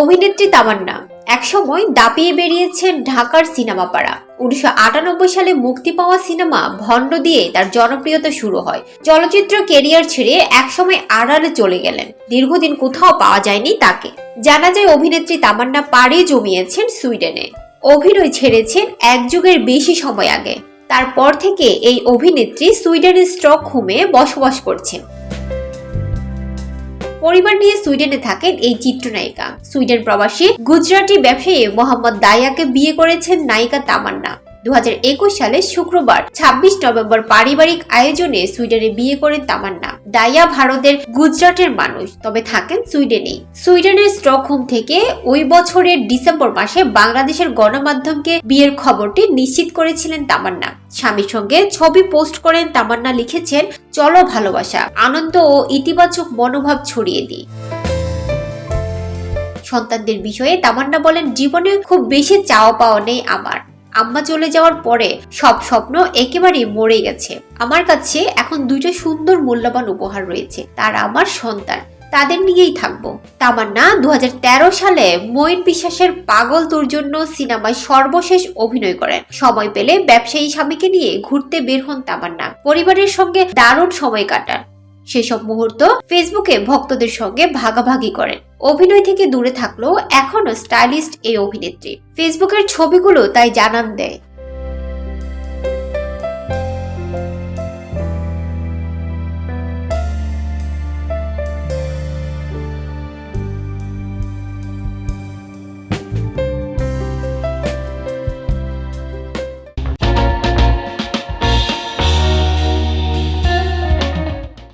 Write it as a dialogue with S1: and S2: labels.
S1: অভিনেত্রী তামান্না। একসময় দাপিয়ে বেরিয়েছেন ঢাকার সিনেমা পাড়া উনিশশো আটানব্বই সালে মুক্তি পাওয়া সিনেমা ভণ্ড দিয়ে তার জনপ্রিয়তা শুরু হয়। চলচ্চিত্র কেরিয়ার ছেড়ে একসময় আড়ালে চলে গেলেন। দীর্ঘদিন কোথাও পাওয়া যায়নি তাকে। জানা যায়, অভিনেত্রী তামান্না পাড়ি জমিয়েছেন সুইডেনে। অভিনয় ছেড়েছেন এক যুগের বেশি সময় আগে। তারপর থেকে এই অভিনেত্রী সুইডেনের স্টকহোমে বসবাস করছেন। পরিবার নিয়ে সুইডেনে থাকেন এই চিত্রনায়িকা। সুইডেন প্রবাসী, গুজরাটি ব্যবসায়ী মোহাম্মদ দায়াকে বিয়ে করেছেন নায়িকা তামান্না। দু হাজার একুশ সালে শুক্রবার ২৬ নভেম্বর পারিবারিক আয়োজনে সুইডেনে বিয়ে করেন তামান্না। দায়া ভারতের গুজরাটের মানুষ, তবে থাকেন সুইডেনেই সুইডেনের স্টকহোম থেকে ওই বছরের ডিসেম্বর মাসে বাংলাদেশের গণমাধ্যমকে বিয়ের খবরটি নিশ্চিত করেছিলেন তামান্না। স্বামীর সঙ্গে ছবি পোস্ট করেন তামান্না লিখেছেন, চলো ভালোবাসা, আনন্দ ও ইতিবাচক মনোভাব ছড়িয়ে দিই। সন্তানদের বিষয়ে তামান্না বলেন, জীবনে খুব বেশি চাওয়া পাওয়া নেই আমার। আম্মা চলে যাওয়ার পরে সব স্বপ্ন একেবারেই মরে গেছে। আমার কাছে এখন দুইটা সুন্দর মূল্যবান উপহার রয়েছে। তারা আমার সন্তান। তাদের নিয়েই থাকব। তামান্না দু হাজার তেরো সালে মঈন বিশ্বাসের পাগল তোর জন্য সিনেমায় সর্বশেষ অভিনয় করেন। সময় পেলে ব্যবসায়ী স্বামীকে নিয়ে ঘুরতে বের হন তামান্না। পরিবারের সঙ্গে দারুণ সময় কাটান। সেসব মুহূর্ত ফেসবুকে ভক্তদের সঙ্গে ভাগাভাগি করেন। অভিনয় থেকে দূরে থাকলেও এখনও স্টাইলিস্ট এই অভিনেত্রী। ফেসবুকের ছবিগুলো তাই জানান দেয়।